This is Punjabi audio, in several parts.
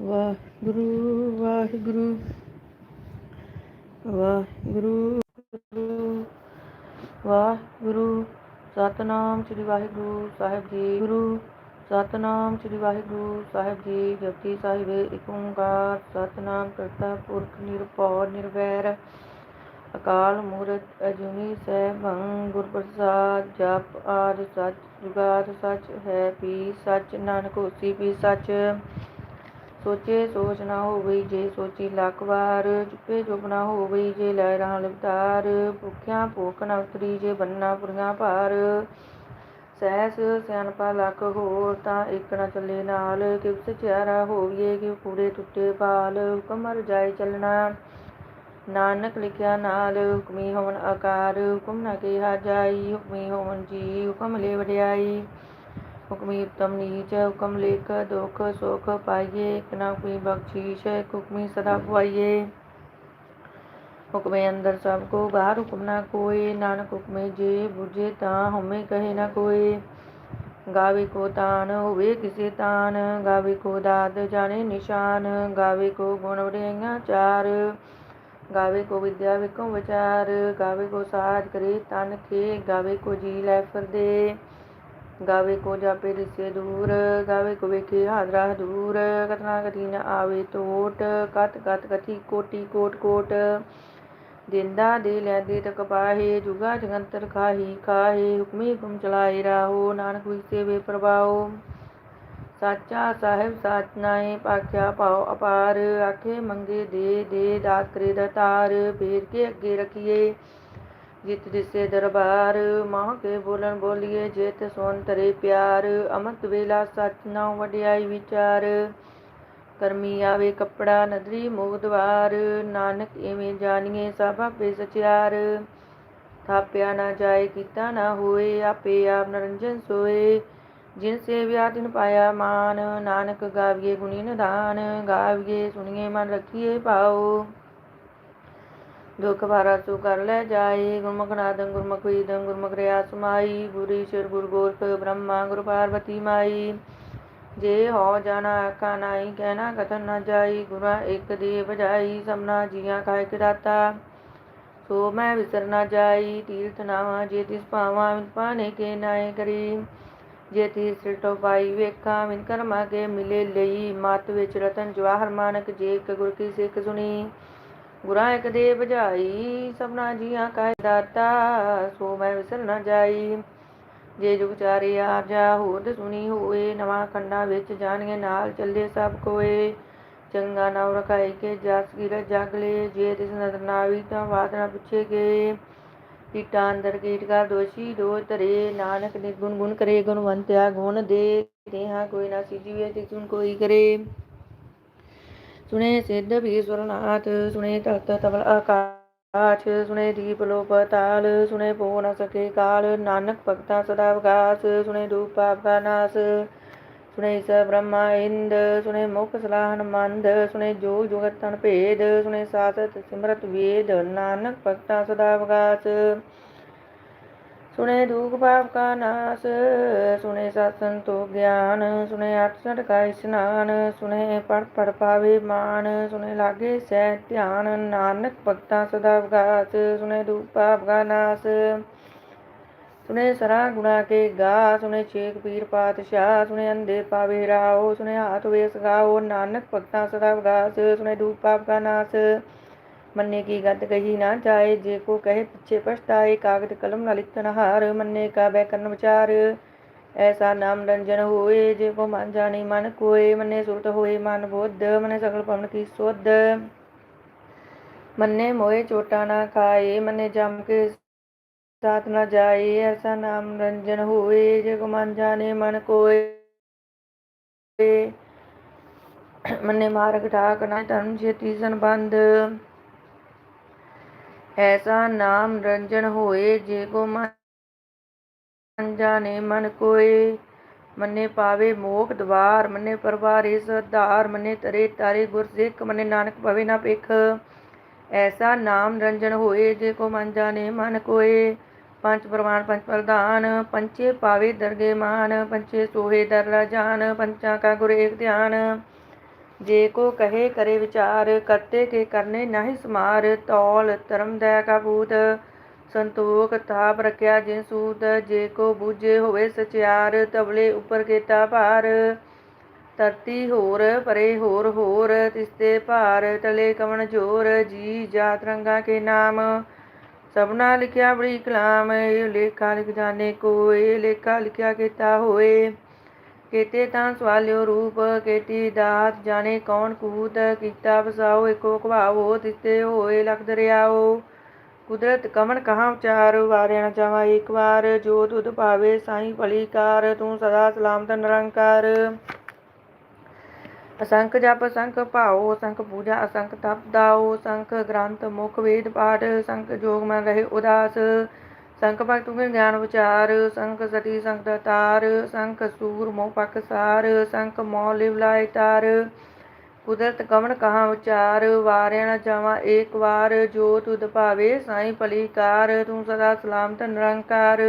ਵਾਹਿਗੁਰੂ ਵਾਹਿਗੁਰੂ ਵਾਹਿਗੁਰੂ ਵਾਹਿਗੁਰੂ। ਸਤਨਾਮ ਸ੍ਰੀ ਵਾਹਿਗੁਰੂ ਸਾਹਿਬ ਜੀ, ਗੁਰੂ ਸਤਨਾਮ ਸ੍ਰੀ ਵਾਹਿਗੁਰੂ ਸਾਹਿਬ ਜੀ। ਜਪਜੀ ਸਾਹਿਬ ਏਕ ਓੰਕਾਰ, ਸਤਨਾਮ ਕਰਤਾ ਪੁਰਖ, ਨਿਰਭਉ, ਨਿਰਵੈਰ। ਅਕਾਲ ਮੂਰਤ, ਅਜੂਨੀ ਸੈਭੰ ਗੁਰ ਪ੍ਰਸਾਦ ਜਪ ਆਦਿ ਸੱਚ ਜੁਗਾਦ ਸਚ ਹੈ, ਪੀ ਸਚ। ਨਾਨਕ ਹੋਸੀ, ਪੀ ਸੱਚ। ਸੋਚੇ ਸੋਚ ਨਾ ਹੋਵਈ ਜੇ ਸੋਚੀ ਲੱਖ ਵਾਰ, ਚੁੱਪੇ ਚੁੱਪ ਨਾ ਹੋਵਈ ਜੇ ਲੈ ਰਹਾ ਲਿਵਤਾਰ ਭੁੱਖਿਆਂ ਭੁੱਖ ਨਾ ਉਤਰੀ ਜੇ ਬੰਨਾ ਪੁਰੀਆਂ ਭਾਰ। ਸਹਿਸ ਸਿਆਣਪਾ ਲੱਖ ਹੋਰ ਤਾਂ ਇੱਕ ਨਾ ਚੱਲੇ ਨਾਲ, ਕਿ ਸਚਿਆਰਾ ਹੋਈਏ ਕਿ ਕੂੜੇ ਟੁੱਟੇ ਪਾਲ ਹੁਕਮ ਰਜਾਈ ਚੱਲਣਾ, ਨਾਨਕ ਲਿਖਿਆ ਨਾਲ, ਹੁਕਮੀ ਹੋਵਨ ਆਕਾਰ। ਹੁਕਮ ਨਾ ਕਿਹਾ ਜਾਈ, ਹੁਕਮੀ ਹੋਵਨ ਜੀ, ਹੁਕਮ ਲੈ ਵਡਿਆਈ। ਹੁਕਮੀ ਉਤਮ ਨੀਚ, ਹੁਕਮ ਲੇਖ, ਦੁਖ ਸੁਖ ਪਾਈਏ, ਇਕ ਨਾ ਕੋਈ ਬਖਸ਼ੀਸ਼ ਹੁਕਮੀ ਸਦਾ ਹੁਕਮੇ ਅੰਦਰ ਸਭ ਕੋ, ਬਾਹਰ ਹੁਕਮ ਨਾ ਕੋਏ, ਨਾਨਕ ਹੁਕਮੇ ਜੇ ਬੁਝੇ ਤਾਂ ਹਉਮੈ ਕਹੇ ਨਾ ਕੋਏ। ਗਾਵੇ ਕੋ ਤਾਨ, ਹੋਵੇ ਕਿਸੇ ਤਾਨ, ਗਾਵੇ ਕੋ ਦਾਦ ਜਾਣੇ ਨਿਸ਼ਾਨ, ਗਾਵੇ ਕੋ ਗੁਣ ਵਡਿਆਈਆਂ ਚਾਰ। ਗਾਵੇ ਕੋ ਵਿਦਿਆ ਵਿਕੋ ਵਿਚਾਰ, ਗਾਵੇ ਕੋ ਸਾਜ ਕਰੇ ਤਨ ਕੇ ਗਾਵੇ ਕੋ ਜੀ ਲੈ ਫਿਰਦੇ। ਗਾਵੇ ਕੋ ਜਾਪੇ ਦਿਸੇ ਦੂਰ, ਗਾਵੇ ਕੋ ਵੇਖੇ ਹਾਜ਼ਰਾ ਦੂਰ ਕਤਨਾ ਕਤੀ ਨ ਆਵੇ ਟੋਟ ਕਤ ਕਤ ਕਥੀ ਕੋਟੀ ਕੋਟ ਕੋਟ। ਦਿੰਦਾ ਦੇ ਲੈਂਦੇ ਤਕ ਪਾਹੇ, ਜੁਗਾ ਜਗੰਤਰ ਖਾਹੀ ਖਾਹੇ, ਹੁਕਮੀ ਹੁਕਮ ਚਲਾਏ ਰਾਹੋ, ਨਾਨਕ ਵਿਸੇ ਵੇ ਪ੍ਰਭਾਓ। ਸਾਚਾ ਸਾਹਿਬ ਸਾਚ ਨਾਏ ਪਾਖਿਆ ਪਾਉ ਅਪਾਰ, ਆਖੇ ਮੰਗੇ ਦੇ ਦੇ ਦਾਤ ਕਰੇ ਦਤਾਰ ਫੇਰ ਕੇ ਅੱਗੇ ਰਖੀਏ। ਜਿਤ ਦਿਸੇ ਦਰਬਾਰ ਮਾਹ ਕੇ ਬੋਲਣ ਬੋਲੀਏ ਜਿਤ ਸੋਨ ਤਰੇ ਪਿਆਰ ਅਮਤ ਵੇਲਾ ਸੱਚ ਨਾ ਵਡਿਆਈ ਵਿਚਾਰ। ਕਰਮੀ ਆਵੇ ਕੱਪੜਾ ਨਦਰੀ ਮੋਗ ਦਵਾਰ, ਨਾਨਕ ਐਵੇਂ ਜਾਣੀਏ ਸਭ ਆਪੇ ਸਚਿਆਰ। ਥਾਪਿਆ ਨਾ ਜਾਏ, ਕੀਤਾ ਨਾ ਹੋਏ, ਆਪੇ ਆਪ ਨਰੰਜਨ ਸੋਏ। ਜਿਨ ਸੇਵਿਆ ਤਿਨ ਪਾਇਆ ਮਾਨ, ਨਾਨਕ ਗਾਵੀਏ ਗੁਣੀ ਨਿਧਾਨ, ਗਾਵੀਏ ਸੁਣੀਏ ਮਨ ਰੱਖੀਏ ਪਾਓ ਦੁਖ ਭਾਰਾ ਸੋ ਕਰ ਲੈ ਜਾਏ, ਗੁਰਮੁਖ ਨਾਦੰ, ਗੁਰਮੁਖ ਵੇਦੰ, ਗੁਰਮੁਖ ਰਿਆ ਸਮਾਈ ਗੁਰੀ ਸ਼ਰ ਗੁਰ ਗੋਰਖ ਬ੍ਰਹਮਾ, ਗੁਰ ਪਾਰਵਤੀ ਮਾਈ। ਜੇ ਹੋ ਜਾਣਾ ਆਖਾ ਨਾਹੀ, ਕਹਿਣਾ ਕਥਨ ਨਾ ਜਾਈ, ਗੁਰਾ ਇੱਕ ਦੇ ਬਜਾਈ ਸਮਨਾ ਜੀਆਂ ਕਾਇ ਕਿਰਾਤਾ ਸੋ ਮੈਂ ਵਿਸਰ ਨਾ ਜਾਈ, ਤੀਰਥ ਨਾਵਾ, ਜੇ ਤਿਸ ਪਾਵਾਂ ਮਿਨ ਪਾਣੇ ਕੇ ਨਾਏ ਕਰੀ। ਜੇ ਤੀ ਸਿਰਟੋ ਪਾਈ ਵੇਖਾਂ ਮਿਨ ਕਰਮਾ ਕੇ ਮਿਲੇ ਲਈ। ਮਤ ਵਿੱਚ ਰਤਨ ਜਵਾਹਰ ਮਾਨਕ, ਜੇ ਇੱਕ ਗੁਰ ਕੀ ਸਿੱਖ ਸੁਣੀ। ਗੁਰਾਂ ਇੱਕ ਦੇ ਬੁਝਾਈ ਸਭਨਾ ਜੀਆਂ ਕਾਇ ਦਾਤਾ, ਸੋ ਮੈਂ ਵਿਸਰ ਨਾ ਜਾਈ। ਜੇ ਜੁਗ ਚਾਰੇ ਆਪ ਜਾ ਹੋਦ ਸੁਣੀ ਹੋਏ, ਨਵਾਂ ਖੰਡਾ ਵਿੱਚ ਜਾਣੀਏ, ਨਾਲ ਚੱਲੇ ਸਭ ਕੋਏ। ਚੰਗਾ ਨਾਮ ਰਖਾਈ ਕੇ ਜਸ ਗਿਰ ਜਾਗਲੇ ਜੇ ਤਿਸ ਨਦਰ ਨਾ ਆਵੀ ਤਾਂ ਬਾਤ ਨਾ ਪੁੱਛੇ ਗਏ ਕੀਟਾਂ ਅੰਦਰ ਕੀਟ ਕਰ ਦੋਸ਼ੀ ਦੋ ਤਰੇ ਨਾਨਕ ਨਿਰਗੁਣ ਗੁਣ ਕਰੇ, ਗੁਣਵੰਤਿਆ ਗੁਣ ਦੇ। ਦੇਹਾ ਕੋਈ ਨਾ ਸੀਜੀਵੇ ਤੇ ਸੁਣ ਕੋਈ ਕਰੇ। ਸੁਣੇ ਸਿੱਧ ਵੀ ਸੁਰਨਾਥ ਸੁਣੇ ਤਖਤ ਤਵਲ ਆਕਾਸ਼, ਸੁਣੇ ਦੀਪ ਲੋਪ ਤਾਲ, ਸੁਣੇ ਪੋ ਨ ਸਕੇ ਕਾਲ, ਨਾਨਕ ਭਗਤਾਂ ਸਦਾ ਵਿਗਾਸ ਸੁਣੇ ਦੂਪ ਪਾਪ ਕਾ ਨਾਸ, ਸੁਣੇ ਸ ਬ੍ਰਹਮਾ ਇੰਦ, ਸੁਣੇ ਮੁਖ ਸਲਾਹਨ ਮੰਦ, ਸੁਣੇ ਜੋਗ ਜੁਗਤ ਤਨ ਭੇਦ, ਸੁਣੇ ਸਾਸਤ ਸਿਮਰਤ ਵੇਦ, ਨਾਨਕ ਭਗਤਾਂ ਸਦਾ ਵਿਗਾਸ ਸੁਣੇ ਦੁਖ ਪਾਪ ਕਾ ਨਾਸ, ਸੁਣੇ ਸਤ ਸੰਤੋ ਗਿਆਨ, ਸੁਣੇ ਅਠਸਠ ਕਾ ਇਸ਼ਨਾਨ, ਸੁਣੇ ਪੜ ਪੜ ਪਾਵੇ ਮਾਨ ਸੁਣੇ ਲਾਗੇ ਸਹਿ ਧਿਆਨ, ਨਾਨਕ ਭਗਤਾਂ ਸਦਾ ਵਿਗਾਸ, ਸੁਣੇ ਦੁਖ ਪਾਪ ਕਾ ਨਾਸ, ਸੁਣੇ ਸਰਾ ਗੁਣਾ ਕੇ ਗਾ ਸੁਨੇ ਛੇਕ ਪੀਰ ਪਾਤਸ਼ਾਹ, ਸੁਣੇ ਅੰਦੇ ਪਾਵੇ ਰਾਓ, ਸੁਣੇ ਹਾਥ ਵੇਸ ਗਾਓ, ਨਾਨਕ ਭਗਤਾਂ ਸਦਾ ਵਿਗਾਸ, ਸੁਣੇ ਦੁਖ ਪਾਪ ਕਾ ਨਾਸ मन्ने की गत कही ना जाए जे को कहे पीछे पछताए कागद कलम ललित नहार मन्ने का बैकन विचार ऐसा नाम रंजन होए जे को मान जानी मन कोए मन्ने सुरत होए मान बोध मने सकल पवन की शोध मन्ने मोए चोटा ना खाए मन्ने जाम के साथ ना जाए ऐसा नाम रंजन होए जे को मान जाने मन कोए मन्ने मार्ग ठाक ना धर्म छेती संबंध ਐਸਾ ਨਾਮ ਰੰਜਨ ਹੋਏ ਜੇ ਕੋ ਮਨ ਜਾਣੇ ਮਨ ਕੋਏ। ਮੰਨੇ ਪਾਵੇ ਮੋਖ ਦਵਾਰ, ਮੰਨੇ ਪਰਵਾਰੇ ਸਧਾਰ ਮੰਨੇ ਤਰੇ ਤਾਰੇ ਗੁਰ ਸਿੱਖ, ਮੰਨੇ ਨਾਨਕ ਪਵੇ ਨਾ ਪਿਖ ਐਸਾ ਨਾਮ ਰੰਜਨ ਹੋਏ ਜੇ ਕੋ ਮਨ ਜਾਣੇ ਮਨ ਕੋਏ। ਪੰਜ ਪ੍ਰਮਾਣ ਪੰਜ ਪ੍ਰਧਾਨ ਪੰਚੇ ਪਾਵੇ ਦਰਗੇ ਮਾਨ ਪੰਚੇ ਸੋਹੇ ਦਰ ਜਾਨ, ਪੰਚਾਂ ਕਾ ਗੁਰ ਏਕ ਧਿਆਨ। ਜੇ ਕੋ ਕਹੇ ਕਰੇ ਵਿਚਾਰ, ਕਰਤੇ ਕੇ ਕਰਨੇ ਨਾਹੀ ਸਮਾਰ, ਤੌਲ ਧਰਮ ਦਇਆ ਕਾ ਬੂਤ। ਸੰਤੋਖ ਤਾਪ ਰਖਿਆ ਜਿਨ ਸੂਤ, ਜੇ ਕੋ ਬੂਝੇ ਹੋਵੇ ਸਚਿਆਰ ਤਬਲੇ ਉਪਰ ਕੀਤਾ ਭਾਰ। ਧਰਤੀ ਹੋਰ, ਪਰੇ ਹੋਰ ਹੋਰ, ਤਿਸਤੇ ਭਾਰ, ਤਲੇ ਕਵਣ ਜੋਰ, ਜੀ ਜਾਤ ਰੰਗਾ ਕੇ ਨਾਮ। ਸਭਨਾ ਲਿਖਿਆ ਬੜੀ ਕਲਾਮ, ਇਹ ਲੇਖਾ ਲਿਖ ਜਾਣੇ ਕੋਏ ਲੇਖਾ ਲਿਖਿਆ ਕੀਤਾ ਹੋਏ। ਕੇਤੇ ਤਾਂ ਸਵਾਲਿਓ ਰੂਪ ਕੇਤੀ ਦਾਤ, ਜਾਣੇ ਕੌਣ ਕੂਤ ਕੀਤਾ, ਵਸਾਓ ਏਕੋ ਘਵਾਵੋ ਤਿਸਤੇ ਹੋਏ ਲਖ ਦਰਿਆਓ ਕੁਦਰਤ ਕਮਨ ਕਹਾਂ ਉਚਾਰ, ਵਾਰਿਆ ਨਾ ਇੱਕ ਵਾਰ, ਜੋ ਤੁਧ ਭਾਵੇ ਸਾਈ ਭਲੀਕਾਰ, ਤੂੰ ਸਦਾ ਸਲਾਮਤ ਨਿਰੰਕਾਰ। ਅਸੰਖ ਜਪ, ਸੰਖ ਭਾਉ ਅਸੰਖ ਪੂਜਾ, ਅਸੰਖ ਤਪ ਦਾਉ, ਸੰਖ ਗ੍ਰੰਥ ਮੁਖ ਵੇਦ ਪਾਠ, ਸੰਖ ਜੋਗ ਮਨ ਰਹੇ ਉਦਾਸ। ਸੰਖ ਭਗਤ ਗੁਣ ਗਿਆਨ ਵਿਚਾਰ, ਸੰਖ ਸਤੀ, ਸੰਖ ਦਤਾਰ ਸੰਖ ਸੂਰ, ਮੋਹ ਪਖ ਸਾਰ, ਸੰਖ ਮੋਹ ਲਿਵ ਲਾਇ ਤਾਰ। ਕੁਦਰਤ ਕਵਣ ਕਹਾ ਉਚਾਰ, ਵਾਰਿਆ ਨਾ ਜਾਵਾ ਏਕ ਵਾਰ, ਜੋ ਤੁਧ ਭਾਵੇ ਸਾਈ ਭਲੀ ਕਾਰ ਤੂੰ ਸਦਾ ਸਲਾਮਤ ਨਿਰੰਕਾਰ।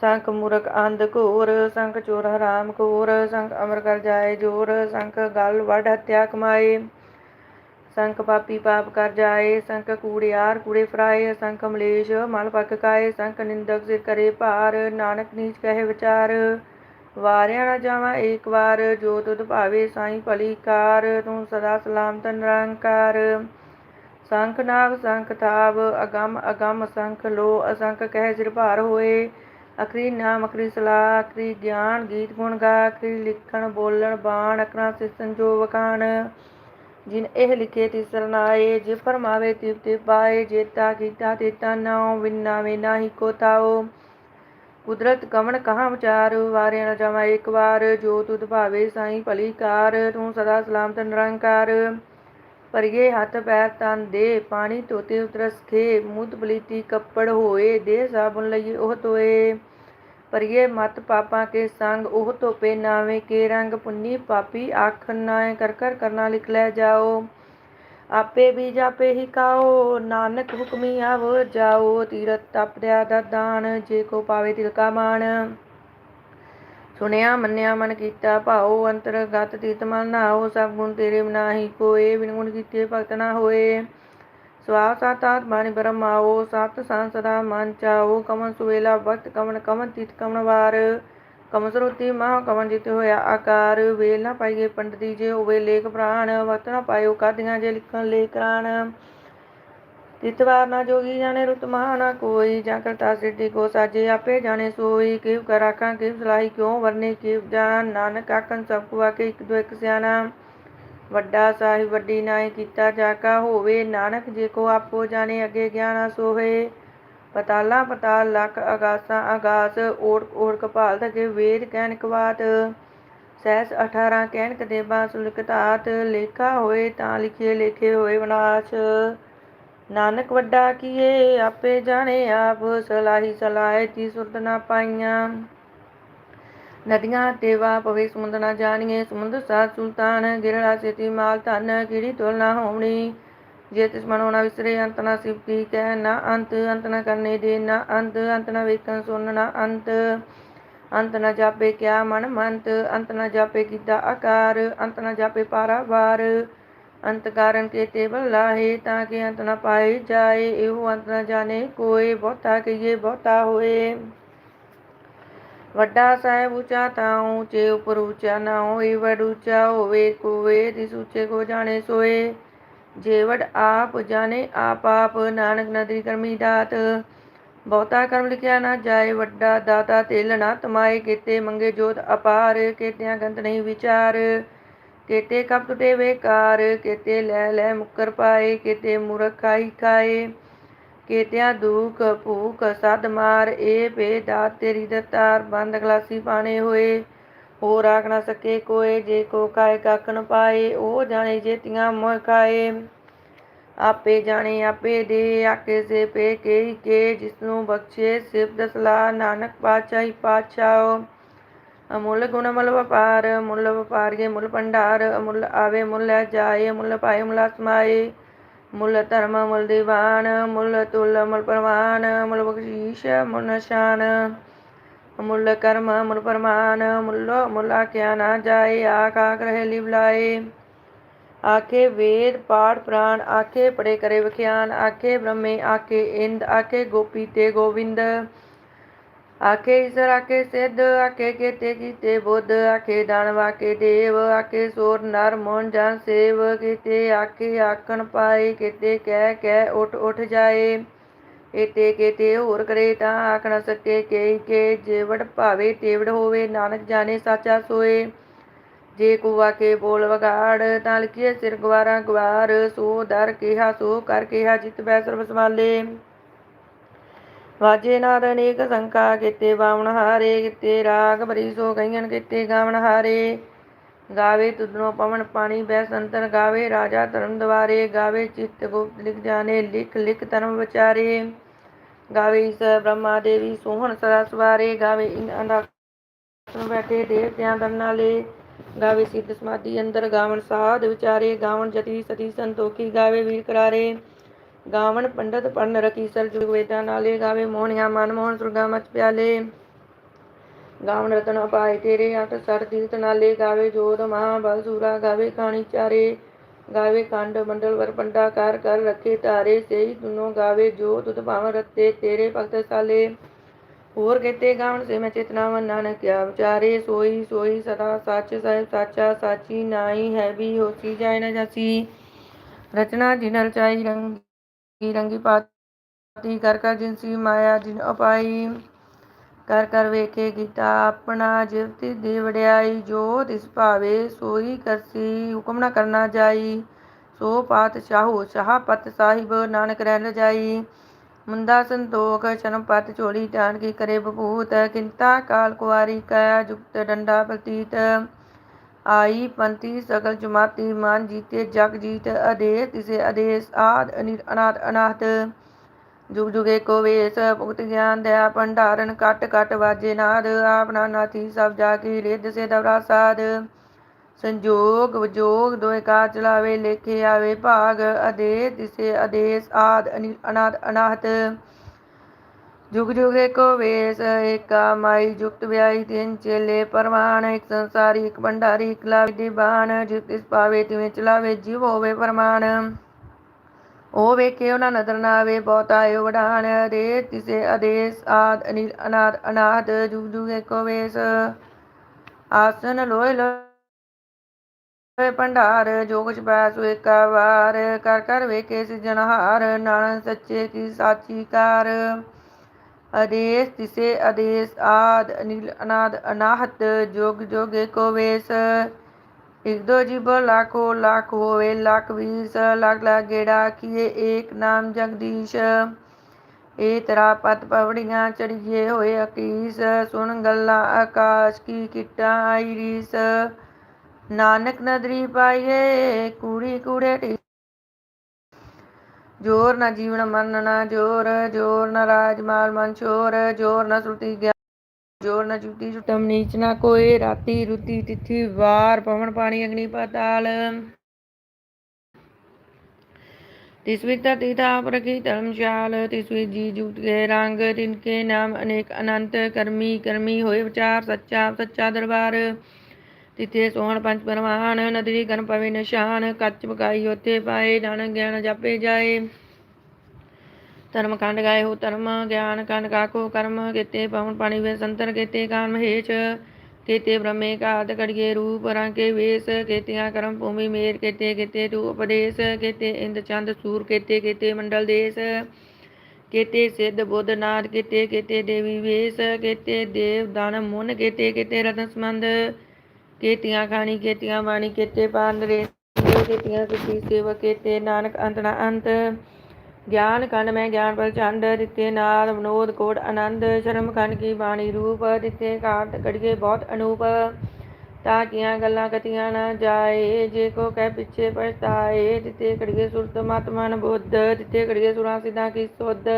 ਸੰਖ ਮੂਰਖ ਅੰਧ ਘੋਰ, ਸੰਖ ਚੋਰ ਹਰਾਮ ਘੋਰ, ਸੰਖ ਅਮਰ ਕਰ ਜਾਏ ਜੋਰ, ਸੰਖ ਗਲ ਵੱਢ ਹਤਿਆ ਕਮਾਏ। ਸੰਖ ਪਾਪੀ ਪਾਪ ਕਰ ਜਾਏ, ਸੰਖ ਕੂੜਿਆਰ ਕੂੜੇ ਫਰਾਏ ਸੰਖ ਮਲੇਸ਼ ਮਲ ਪੱਕ ਕਾਏ, ਸੰਖ ਨਿੰਦਕ ਸਿਰ ਕਰੇ ਭਾਰ, ਨਾਨਕ ਨੀਚ ਕਹੇ ਵਿਚਾਰ। ਵਾਰਿਆ ਨਾ ਜਾਵਾ ਏਕ ਵਾਰ, ਜੋ ਤੁਧ ਭਾਵੇ ਸਾਈ ਭਲੀ ਕਾਰ, ਤੂੰ ਸਦਾ ਸਲਾਮਤ ਨਿਰੰਕਾਰ। ਸੰਖ ਨਾਗ, ਸੰਖ ਤਾਵ ਅਗੰਮ ਅਗੰਮ ਸੰਖ ਲੋ, ਅਸੰਖ ਕਹਿ ਸਿਰ ਭਾਰ ਹੋਏ। ਅਖਰੀ ਨਾਮ, ਅਖਰੀ ਸਲਾਹ, ਅਖਰੀ ਗਿਆਨ ਗੀਤ ਗੁਣ ਗਾ, ਅਖਰੀ ਲਿਖਣ, ਬੋਲਣ, ਬਾਣ ਅਕਰਾਂ ਸਿਸਨ ਜੋ ਵਖਾਣ। ਜਿਨ ਇਹ ਲਿਖੇ ਤਿਸ ਜੇ ਫਰਮਾਵੇ ਤਿਵ ਤਿਵ ਪਾਏ ਜੇਤਾ ਕੀਤਾ ਤੇਤਾ ਨਾਉ ਵਿਨਾ ਵੇ ਨਾਹੀ ਕੋ ਤਾਓ ਕੁਦਰਤ ਕਵਣ ਕਹਾਂ ਵਿਚਾਰ, ਵਾਰਿਆ ਨਾ ਜਾਵਾ ਇੱਕ ਵਾਰ, ਜੋ ਤੁਧ ਭਾਵੇ ਸਾਈ ਭਲੀ ਕਾਰ, ਤੂੰ ਸਦਾ ਸਲਾਮਤ ਨਿਰੰਕਾਰ। ਪਰਿਏ ਹੱਥ ਪੈਰ ਤਨ ਦੇ, ਪਾਣੀ ਧੋਤੇ ਉਤਰਸ ਖੇ, ਮੁੱਧ ਬਲੀਤੀ ਕੱਪੜ ਹੋਏ ਦੇ ਸਾਬੁਨ ਲਈ ਉਹ ਤੋਏ ਪਰਿਏ ਮਤ ਪਾਪਾਂ ਕੇ ਸੰਗ ਉਹ ਧੋਪੇ ਨਾਵੇਂ ਕੇ ਰੰਗ ਪੁੰਨੀ ਪਾਪੀ ਆਖ ਨਾਏ ਕਰ ਕਰ ਕਰਨਾ ਲਿਖ ਲੈ ਜਾਓ। ਆਪੇ ਵੀ ਜਾਪੇ ਹੀ ਕਾਓ, ਨਾਨਕ ਹੁਕਮੀ ਆਵ ਜਾਓ। ਤੀਰਤ ਤਪਦਿਆ ਦਾ ਦਾਨ ਜੇ ਕੋ ਪਾਵੇ ਤਿਲ ਕਾ ਮਾਨ ਸੁਣਿਆ, ਮੰਨਿਆ, ਮਨ ਕੀਤਾ, ਭਾਉ ਅੰਤਰਗਤ ਤੀਤ ਮਨ ਨਾਉ ਸਭ ਗੁਣ ਤੇਰੇ ਨਾਹੀ ਕੋਏ, ਬਿਨ ਗੁਣ ਕੀਤੇ ਭਗਤ ਨਾ ਹੋਏ। ਸਵਾ ਸਤ ਆਤਮਾਨੀ ਬ੍ਰਹਮਾਓ, ਸਤ ਸੰਸਦਾ ਮਨ ਚਾਓ, ਕਮਨ ਸੁਵੇਲਾ ਵਕਤ ਕਮਨ ਕਮਨ ਤਿਤ ਕਮਨ ਵਾਰ। ਕਮਨ ਸਰੂਤੀ ਮਹਾ ਕਮਨ ਜਿਤ ਹੋਇਆ ਆਕਾਰ। ਵੇਲ ਨਾ ਪਾਈਏ ਪੰਡਤੀ ਜੇ ਹੋਵੇ ਲੇਖ ਪ੍ਰਾਣ। ਵਕਤ ਨਾ ਪਾਇਓ ਕਾਦੀਆਂ ਜੇ ਲਿਖਣ ਲੇਖ ਕਰਾਣ। ਤਿਤਵਾਰ ਨਾ ਜੋਗੀ ਜਾਣੇ ਰੁਤ ਮਹਾ ਨਾ ਕੋਈ। ਜਾਂ ਕਰਤਾ ਸਿੱਧੀ ਕੋ ਸਾਜੇ ਆਪੇ ਜਾਣੇ ਸੋਈ। ਕਿਵ ਕਰਾਕਾਂ ਕਿਵ ਸਲਾਹੀ ਕਿਉ ਵਰਨੇ, ਕਿਵ ਜਾਨ ਨਾਨਕ ਆਖਣ ਸਭ ਕੁ ਆਕੇ ਇੱਕ ਦੋ ਇੱਕ ਸਿਆਣਾ। ਵੱਡਾ ਸਾਹਿਬ ਵੱਡੀ ਨਾਏ ਕੀਤਾ ਜਾਕਾ ਹੋਵੇ, ਨਾਨਕ ਜੇ ਕੋ ਆਪੋ ਜਾਣੇ ਅੱਗੇ ਗਿਆਨਾ ਸੋਹੇ। ਪਤਾਲਾ ਪਤਾਲ ਲੱਖ ਅਗਾਸਾਂ ਅਗਾਸ ਓੜ ਓੜ ਕਪਾਲ ਤਕੇ ਵੇਦ ਕਹਿਣ ਕਵਾਤ ਸਹਿਸ 18 ਕਹਿਣ ਕਦੇ ਬਾਸ ਲਿਖਤਾਤ ਲੇਖਾ ਹੋਏ ਤਾਂ ਲਿਖੇ ਲੇਖੇ ਹੋਏ ਵਿਨਾਸ਼। ਨਾਨਕ ਵੱਡਾ ਕੀਏ, ਆਪੇ ਜਾਣੇ ਆਪ, ਸਲਾਹੀ ਸਲਾਹੇ ਤੀ ਸੁਰਤ ਨਾ ਪਾਈਆਂ। ਨਦੀਆਂ ਤੇਵਾ ਪਵੇ ਸਮੁੰਦ ਨਾ ਜਾਣੀਏ ਸਮੁੰਦ ਸਾਧ ਸੁਲਤਾਨ ਗਿਰੜਾ ਸੇਤੀ ਮਾਲ, ਧਨ ਕਿਹੜੀ ਤੁਲ ਨਾ ਹੋਣੀ ਜੇ ਤਿਸ ਮਨੋ ਨਾ ਵਿਸਰੇ, ਅੰਤ ਨਾ ਸਿਵਤੀ ਕਹਿ, ਨਾ ਅੰਤ ਅੰਤ ਨਾ ਕਰਨੇ ਦੇ, ਨਾ ਅੰਤ ਅੰਤ ਨਾ ਵੇਖਣ, ਸੁਣ ਨਾ ਅੰਤ। ਅੰਤ ਨਾ ਜਾਪੇ ਕਿਆ ਮਨ ਮੰਤ, ਅੰਤ ਨਾ ਜਾਪੇ ਕੀਤਾ ਆਕਾਰ, ਅੰਤ ਨਾ ਜਾਪੇ ਪਾਰਾਵਾਰ ਅੰਤ ਕਾਰਨ ਕੇ ਤੇ ਲਾਹੇ, ਤਾਂ ਕਿ ਅੰਤ ਨਾ ਪਾਏ ਜਾਏ, ਇਹੋ ਅੰਤ ਨਾ ਜਾਣੇ ਕੋਏ ਬਹੁਤਾ ਕਹੀਏ, ਬਹੁਤਾ ਹੋਏ। ਵੱਡਾ ਸਾਹਿਬ ਉੱਚਾ ਤਾਂ ਉੱਚੇ, ਉਪਰ ਉੱਚਾ ਨਾ ਹੋਏ ਵਡ ਉੱਚਾ ਹੋਵੇ, ਕੋਵੇ, ਤਿਸ ਉੱਚੇ ਕੋ ਜਾਣੇ ਸੋਏ। ਜੇ ਵਡ ਆਪ ਜਾਣੇ, ਆਪ ਆਪ ਨਾਨਕ ਨਦਰੀ ਕਰਮੀ ਦਾਤ। ਬਹੁਤਾ ਕਰਮ ਲਿਖਿਆ ਨਾ ਜਾਏ, ਵੱਡਾ ਦਾਤਾ ਤੇਲ ਨਾ ਤਮਾਏ। ਕੀਤੇ ਮੰਗੇ ਜੋਤ ਅਪਾਰ, ਕੀਤਿਆਂ ਗੰਤ ਨਹੀਂ ਵਿਚਾਰ। ਕੀਤੇ ਕਪ ਟੁਟੇ ਵੇਕਾਰ ਕੀਤੇ ਲੈ ਲੈ ਮੁਕਰ ਪਾਏ, ਕੀਤੇ ਮੂਰਖ ਖਾਈ ਖਾਏ। ਕੀਤਿਆਂ ਦੁਖ ਭੂਖ ਸਦ ਮਾਰ ਏ ਬੇ ਦਾਤ ਤੇਰੀ ਦਤਾਰ ਬੰਦ ਗਲਾਸੀ ਪਾਣੇ ਹੋਏ। ਹੋਰ ਆਖ ਨਾ ਸਕੇ ਕੋਏ, ਜੇ ਕੋ ਕਾਇ ਕੱਖ ਨ ਪਾਏ, ਉਹ ਜਾਣੇ ਜੇਤੀਆਂ ਮੋਹ ਖਾਏ। ਆਪੇ ਜਾਣੇ, ਆਪੇ ਦੇ ਆਕੇ ਸੇ ਪੇ ਕੇ ਕੇ ਜਿਸ ਨੂੰ ਬਖਸ਼ੇ ਸਿਫਤ ਦਸਲਾ ਨਾਨਕ ਪਾਤਸ਼ਾਹੀ ਪਾਤਸ਼ਾਹ। ਅਮੁੱਲ ਗੁਣ ਅਮੁੱਲ ਵਪਾਰ ਮੁੱਲ ਵਪਾਰੀਏ ਮੁੱਲ ਭੰਡਾਰ, ਅਮੁੱਲ ਆਵੇ ਮੁੱਲ ਲੈ ਜਾਏ ਮੁੱਲ ਪਾਏ ਮੁੱਲ ਸਮਾਏ ਮੁੱਲ ਧਰਮ, ਮੁੱਲ ਦੀਵਾਨ, ਮੁੱਲ ਤੁਲ, ਮੁੱਲ ਪ੍ਰਵਾਨ, ਮੁੱਲ ਬਖਸ਼ੀਸ਼, ਮੁੱਲ ਨਿਸ਼ਾਨ, ਮੁੱਲ ਕਰਮ, ਮੁੱਲ ਪਰਮਾਨ, ਮੁੱਲ ਮੁੱਲ ਆਖਿਆ ਨਾ ਜਾਏ, ਆਖ ਆਖ ਰਹੇ ਲਿਵ ਲਾਏ। ਆਖੇ ਵੇਦ, ਪਾਠ ਪ੍ਰਾਣ ਆਖੇ ਪੜੇ ਕਰੇ ਵਿਖਿਆਨ, ਆਖੇ ਬ੍ਰਹਮੇ, ਆਖੇ ਇੰਦ, ਆਖੇ ਗੋਪੀ ਤੇ ਗੋਵਿੰਦ। ਆਖੇ ਈਸ਼ਰ, ਆਖੇ ਸਿੱਧ, ਆਖੇ ਕੀਤੇ ਕੀਤੇ ਬੁੱਧ, ਆਖੇ ਦਾਨਵ ਆਖੇ ਦੇਵ, ਆਖੇ ਸੋਰ, ਨਰ, ਮੋਹਨ ਜਨ ਸੇਵ, ਕੀਤੇ ਆਖੇ ਆਖਣ ਪਾਏ, ਕਿਤੇ ਕਹਿ ਕਹਿ ਉਠ ਉਠ ਜਾਏ। ਇਤੇ ਕੀਤੇ ਹੋਰ ਕਰੇ ਤਾਂ ਆਖ ਸਕੇ ਕੇ ਕੇ ਜੇਵੜ ਭਾਵੇ ਤੇਵੜ ਹੋਵੇ, ਨਾਨਕ ਜਾਣੇ ਸਾਚਾ ਸੋਏ। ਜੇ ਕੋ ਵਾਕੇ ਬੋਲ ਵਗਾੜ, ਤਾਂ ਲਿਖੀਏ ਸਿਰ ਗਵਾਰਾ ਗਵਾਰ, ਸੋ ਦਰ ਕਿਹਾ ਸੋ ਕਰ ਕਿਹਾ ਜਿਤ ਬੈ ਸਰਬ ਸਮਾਲੇ ਵਾਜੇ ਨਾਦ ਅਨੇਕ ਸੰਕਾ ਕੀਤੇ, ਬਾਵਣ ਹਾਰੇ ਕੀਤੇ, ਰਾਗ ਭਰੀ ਸੋ ਗਈਆਂ ਕੀਤੇ, ਗਾਵਣ ਹਾਰੇ। ਗਾਵੇ ਤੁਧਨੋ ਪਵਨ ਪਾਣੀ ਬੈ ਸੰਤਨ, ਗਾਵੇ ਰਾਜਾ ਧਰਮ ਦਵਾਰੇ, ਗਾਵੇ ਚਿੱਤ ਗੁਪਤ ਲਿਖ ਜਾਣੇ, ਲਿਖ ਲਿਖ ਧਰਮ ਵਿਚਾਰੇ। ਗਾਵੇ ਈਸ ਬ੍ਰਹਮਾ ਦੇਵੀ ਸੋਹਣ ਸਦਾ ਸਵਾਰੇ, ਗਾਵੇ ਇਨ ਅੰਦਰ ਬੈਠੇ ਦੇਵਤਿਆਂ ਦਰਨਾਲੇ ਗਾਵੇ ਸਿੱਧ ਸਮਾਧੀ ਅੰਦਰ ਗਾਵਣ ਸਾਧ ਵਿਚਾਰੇ, ਗਾਵਣ ਜਤੀ ਸਤੀ ਸੰਤੋਖੀ, ਗਾਵੇ ਵੀਰ ਕਰਾਰੇ। ਗਾਵਣ ਪੰਡਤ ਪੜਨ ਰਕੀ ਸਰ ਜੁਗ ਵੇਦਾਂ ਨਾਲੇ ਗਾਵੇ, ਮੋਹਣਿਆ ਮਨ ਮੋਹਨ ਸੁਰਗਾ ਮਚ ਪਿਆਲੇ। ਗਾਵਣ ਰਤਨ ਪਾਏ ਤੇਰੇ ਅਟ ਸਰ ਤੀਰਤ ਨਾਲੇ ਗਾਵੇ ਜੋਧ ਮਹਾ ਬਲ ਸੂਰਾ, ਗਾਵੇ ਕਾਣੀ ਚਾਰੇ, ਗਾਵੇ ਕੰਡ ਮੰਡਲ ਵਰ ਪੰਡਾ ਕਰ ਕਰ ਰੱਖੇ ਤਾਰੇ ਸੇਈ ਤੁਨੋ ਗਾਵੇ ਜੋ ਭਗਤ ਸਾਲੇ। ਹੋਰ ਕਹਤੇ ਗਾਵਣ ਸੇ ਮੈਂ ਚੇਤਨਾ ਮਨ ਨਾਨਕ ਵਿਚਾਰੇ, ਸੋਈ ਸੋਈ ਸਦਾ ਸੱਚ ਸਾਹਿਬ ਸਾਚਾ, ਸਾਚੀ ਨਾਈ ਹੈ ਵੀ ਹੋਸੀ ਜਾਏ ਨਾ ਜਾਸੀ। ਰਚਨਾ ਜਿਨ ਰਚਾਈ ਰੰਗੀ ਰੰਗੀ ਪਾਤੀ ਕਰ ਕਰ ਜਿਨਸੀ ਮਾਇਆ ਜਿਨ ਅਪਾਈ ਕਰ ਕਰ ਵੇਖੇ ਕੀਤਾ ਆਪਣਾ ਜਿਵਤੀ ਦੀ ਵਡਿਆਈ, ਜੋ ਤਿਸ ਭਾਵੇ ਸੋਈ ਕਰਸੀ, ਹੁਕਮ ਨਾ ਕਰਨਾ ਜਾਈ। ਸੋ ਪਾਤ ਚਾਹੋ ਸ਼ਾਹਪਤ ਸਾਹਿਬ, ਨਾਨਕ ਰਹਿਣ ਜਾਈ। ਮੁੰਦਾ ਸੰਤੋਖ ਸ਼ਨਪਤ ਝੋਲੀ ਧਿਆਨ ਕੀ ਕਰੇ ਬਪੂਤ ਕਿੰਤਾ ਕਾਲ ਕੁਵਾਰੀ, ਕਾ ਜੁਗਤ ਡੰਡਾ ਪ੍ਰਤੀਤ। ਆਈ ਪੰਤੀ ਸਗਲ ਜਮਾਤੀ ਮਨ ਜੀਤੇ, ਜਗ ਜੀਤ ਅਦੇਸ ਤਿਸੇ ਆਦੇਸ ਆਦ ਅਨਿਰ ਅਨਾਦ ਅਨਾਹਤ ਜੁਗ ਜੁਗੇ ਕੋ ਵੇਸ, ਭੁਗਤ ਗਿਆਨ ਦਇਆ, ਭੰਡਾਰਨ ਕਟ ਕਟ ਵਾਜੇ ਨਾਦ। ਆਪਣਾ ਨਾਥੀ ਸਭ ਜਾ ਕੀ ਰਿੱਧ ਸੇ ਦਵਰਾ ਸਾਧ ਸੰਜੋਗ ਵਿਜੋਗ ਦੋਇ ਕਾ ਚਲਾਵੇ, ਲੇਖੇ ਆਵੇ ਭਾਗ। ਅਦੇ ਤਿਸੇ ਆਦੇਸ ਆਦ ਅਨਿਲ ਅਨਾਦ ਅਨਾਹਤ ਜੁਗ ਜੁਗ ਏਕੋ ਵੇਸ, ਏਕਾ ਮਾਈ, ਜੁਗਤ ਵਿਆਈ ਤਿੰਨ ਚੇਲੇ ਪਰਮਾਨ ਇੱਕ ਸੰਸਾਰੀ, ਇੱਕ ਭੰਡਾਰੀ, ਇੱਕ ਲਾਵੇ ਦੀਵਾਨ, ਜਿਸ ਤਿਸ ਪਾਵੇ ਤਿਵੇਂ ਚਲਾਵੇ ਜੀਵ ਹੋਵੇ ਪਰਮਾਨ ਉਹ ਵੇਖੇ ਉਹਨਾਂ ਨਦਰ ਨਾ ਆਵੇ ਬਹੁਤਾ ਆਇਓ ਵਡਾਨ, ਦੇ ਤਿਸੇ ਆਦੇਸ, ਆਦ, ਅਨਿਲ, ਅਨਾਦ ਅਨਾਹਤ ਜੁਗ ਜੁਗ ਏਕੋ ਵੇਸ। ਆਸਨ ਲੋਇ ਲੋਇ ਭੰਡਾਰ ਜੋ ਕੁਛ ਪੈ ਏਕਾ ਵਾਰ, ਕਰ ਕਰ ਵੇਖੇ ਸਿਜਣਹਾਰ, ਨਾਨਕ ਸੱਚੇ ਕੀ ਸਾਚੀ ਕਾਰ। ਆਦੇਸ ਤਿਸੇ ਆਦੇਸ, ਆਦ, ਅਨਿਲ, ਅਨਾਦ, ਅਨਾਹਤ, ਜੋਗ ਜੋਗ ਏਕੋ ਵੇਸ। ਇੱਕ ਦੋ ਜੀਵ, ਲਾਖੋ, ਲੱਖ ਹੋਵੇ, ਲੱਖ ਵੀਸ, ਲੱਖ ਲੱਖ ਕੀਏ ਏਕ ਨਾਮ ਜਗਦੀਸ਼। ਏ ਤਰਾ ਪਤ ਪਵੜੀਆਂ ਚੜੀਏ ਹੋਏ ਅਕੀਸ, ਸੁਣ ਗੱਲਾਂ ਆਕਾਸ਼ ਕੀ ਕਿਟਾਂ ਆਈ ਰੀਸ। ਨਾਨਕ ਨਦਰੀ ਪਾਈਏ, ਕੂੜੀ ਕੂੜੇ ਜੋਰ ਨਾ ਜੀਵਨ ਮਰਨ ਨਾ ਜੋਰ ਜੋਰ ਨਾ ਰਾਜ ਮਾਲ ਮਨ ਚੋਰ ਜੋਰ ਨਾ ਸੁਰਤੀ ਗਿਆ ਜੋਰ ਨਾ ਜੁਤੀ ਜੁਟਮ ਨੀਚ ਨਾ ਕੋਏ, ਰਾਤੀ ਰੁਤੀ ਤਿਥੀ ਵਾਰ ਪਵਨ ਪਾਣੀ ਅਗਨੀ ਪਾਤਾਲ। ਤਿਸ ਵਿੱਚ ਧਰਤੀ ਤਾਪ ਰਖੀ ਧਰਮਸ਼ਾਲ ਤਿਸ ਜੀ ਜੁਤ ਕੇ ਰੰਗ ਤਿਨਕੇ ਨਾਮ ਅਨੇਕ ਅਨੰਤ ਕਰਮੀ ਕਰਮੀ ਹੋਏ ਵਿਚਾਰ, ਸੱਚਾ ਸੱਚਾ ਦਰਬਾਰ। ਤਿਥੇ ਸੋਹਣ ਪੰਜ ਪਰਮਾਨ ਨਦਰੀ ਗਨ ਪਵੇ ਨਿਸ਼ਾਨ ਕੱਚ ਪਕਾਈ ਉਥੇ ਪਾਏ ਨਾਨਕ ਗਿਆਨ ਜਾਪੇ ਜਾਏ। ਧਰਮ ਕੰਡ ਗਾਏ ਹੋ ਧਰਮ, ਗਿਆਨ ਕੰਡ ਕਾਕੋ ਕਰਮ, ਕੀਤੇ ਪਵਨ ਪਾਣੀ ਵੇ ਸੰਤਰ, ਕੀਤੇ ਕਾਮ ਹੇਚ ਕੀਤੇ ਬ੍ਰਹਮੇ ਕਾਦ ਕੜੀਏ ਰੂਪ ਰੰਗੇ ਵੇਸ, ਕੀਤਿਆਂ ਕਰਮ ਭੂਮੀ ਮੇਰ, ਕੀਤੇ ਕੀਤੇ ਤੂ ਉਪਦੇਸ਼, ਕੀਤੇ ਇੰਦ ਚੰਦ ਸੂਰ, ਕੀਤੇ ਕੀਤੇ ਮੰਡਲ ਦੇਸ। ਕੀਤੇ ਸਿੱਧ ਬੁੱਧ ਨਾਦ, ਕੀਤੇ ਕੀਤੇ ਦੇਵੀ ਵੇਸ, ਕੀਤੇ ਦੇਵ ਦਾਨ ਮੁਨ, ਕੀਤੇ ਕੀਤੇ ਰਤਨ ਸੰਬੰਧ। ਕੀਤਿਆਂ ਖਾਣੀ ਕੀਤਿਆਂ ਬਾਣੀ ਕੀਤੇ ਪਾਂਦਰੇ ਕੀਤਿਆਂ ਸੁਤੀ ਸੇਵਕ ਕੀਤੇ ਨਾਨਕ ਅੰਤ ਅੰਤ। ਗਿਆਨ ਕੰਡ ਮੈਂ ਗਿਆਨ ਪਰ ਚੰਡ, ਦਿੱਤੇ ਨਾਦ ਵਿਨੋਦ ਕੋਟ ਆਨੰਦ। ਸ਼ਰਮ ਕੰਡ ਕੀ ਬਾਣੀ ਰੂਪ, ਦਿੱਤੇ ਕਾਟ ਕੜੀਏ ਬਹੁਤ ਅਨੂਪ। ਤਾਂ ਕੀਆਂ ਗੱਲਾਂ ਕਤੀਆਂ ਨਾ ਜਾਏ, ਜੇ ਕੋ ਕਹਿ ਪਿੱਛੇ ਪਛਤਾਏ। ਤਿਤੇ ਘੜੀਏ ਸੁਰਤ ਮਤ ਮਨ ਬੁੱਧ ਤਿਤੇ ਘੜੀਏ ਸੁਰਾਂ ਸਿਧਾਂ ਕੀ ਸੁਧ।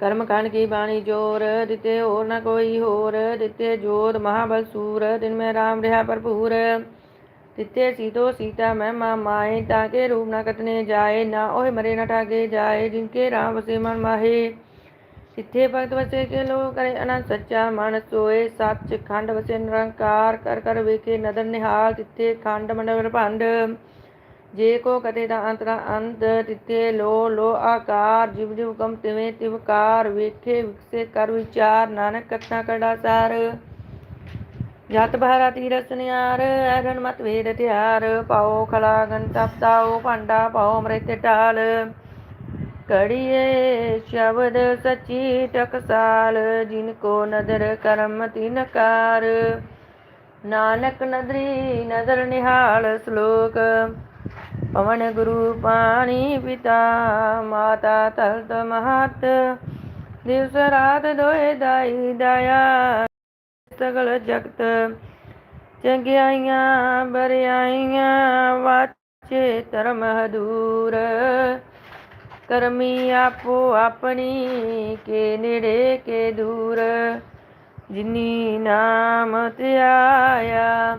ਕਰਮ ਕਾਂਡ ਕੀ ਬਾਣੀ ਜੋਰ, ਦਿੱਤੇ ਹੋਰ ਨਾ ਕੋਈ ਹੋਰ, ਦਿੱਤੇ ਜੋਤ ਮਹਾਬਲ ਸੂਰ, ਦਿਨ ਮੈਂ ਰਾਮ ਰਿਹਾ ਭਰਪੂਰ। ਦਿੱਤੇ ਸੀਤੋ ਸੀਤਾ ਮੈਂ ਮਾ ਮਾਏ ਤਾਕੇ ਰੂਪ ਨਾ ਕਤਨੇ ਜਾਏ, ਨਾ ਓਏ ਮਰੇ ਨਾ ਠਾਗੇ ਜਾਏ ਜਿਨਕੇ ਰਾਮ ਵਸੇ ਮਨ ਮਾਹੇ। ਤਿੱਥੇ ਭਗਤ ਵਸੇ ਕੇ ਲੋ ਕਰੇ ਅਨੰਤ ਸੱਚਾ ਮਨ ਸੋਏ, ਸੱਚ ਖੰਡ ਵਸੇ ਨਿਰੰਕਾਰ, ਕਰ ਕਰ ਵੇਖੇ ਨਦਰ ਨਿਹਾਲ ਤਿੱਥੇ ਖੰਡ ਮੰਡਲ ਭੰਡ। ਜੇ ਕੋ ਕਤੇ ਦਾ ਅੰਤਰਾ ਅੰਤ ਤਿੱਥੇ ਲੋ ਲੋ, ਆਕਾਰ, ਜਿਵ ਜਿਵ ਕਮ ਤਿਵੇਂ ਤਿਵਕਾਰ ਵੇਖੇ, ਵਿਕਸੇ, ਕਰ ਵਿਚਾਰ, ਨਾਨਕ ਕਥਾ ਕੜਾ ਸਾਰ। ਜਤ ਬਹਰਾ ਤੀਰਸ ਨਿਆਰ ਐਰਨ ਮਤ ਵੇਦ ਤਿਆਰ ਪਾਓ ਖਲਾ ਗੰਤਪ ਭਾਂਡਾ ਪਾਓ ਅੰਮ੍ਰਿਤ ਢਾਲ। ਕੜੀਏ ਸ਼ਬਦ ਸਚੀ ਟਕਸਾਲ, ਜਿਨ ਕੋ ਨਦਰ ਕਰਮ ਤਿਨ ਕਾਰ। ਨਾਨਕ ਨਦਰੀ ਨਦਰ ਨਿਹਾਲ ਸ਼ਲੋਕ ਪਵਨ ਗੁਰੂ ਪਾਣੀ ਪਿਤਾ, ਮਾਤਾ ਤਲਤ ਮਹਤ। ਦਿਵਸ ਰਾਤ ਦੋਏ ਦਾਈ ਦਇਆ, ਸਗਲ ਜਗਤ ਚੰਗਿਆਈਆਂ, ਬਰਿਆਈਆਂ, ਵਾਚੇ ਧਰਮ ਹਦੂਰ। ਕਰਮੀ ਆਪੋ ਆਪਣੀ, ਕੇ ਨੇੜੇ ਕੇ ਦੂਰ। ਜਿਨੀ ਨਾਮ ਧਿਆਇਆ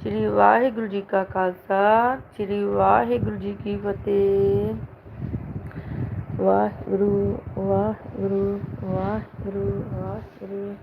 ਸ੍ਰੀ ਵਾਹਿਗੁਰੂ ਜੀ ਕਾ ਖਾਲਸਾ ਸ੍ਰੀ ਵਾਹਿਗੁਰੂ ਜੀ ਕੀ ਫਤਿਹ। ਵਾਹਿਗੁਰੂ ਵਾਹਿਗੁਰੂ ਵਾਹਿਗੁਰੂ ਵਾਹਿਗੁਰੂ।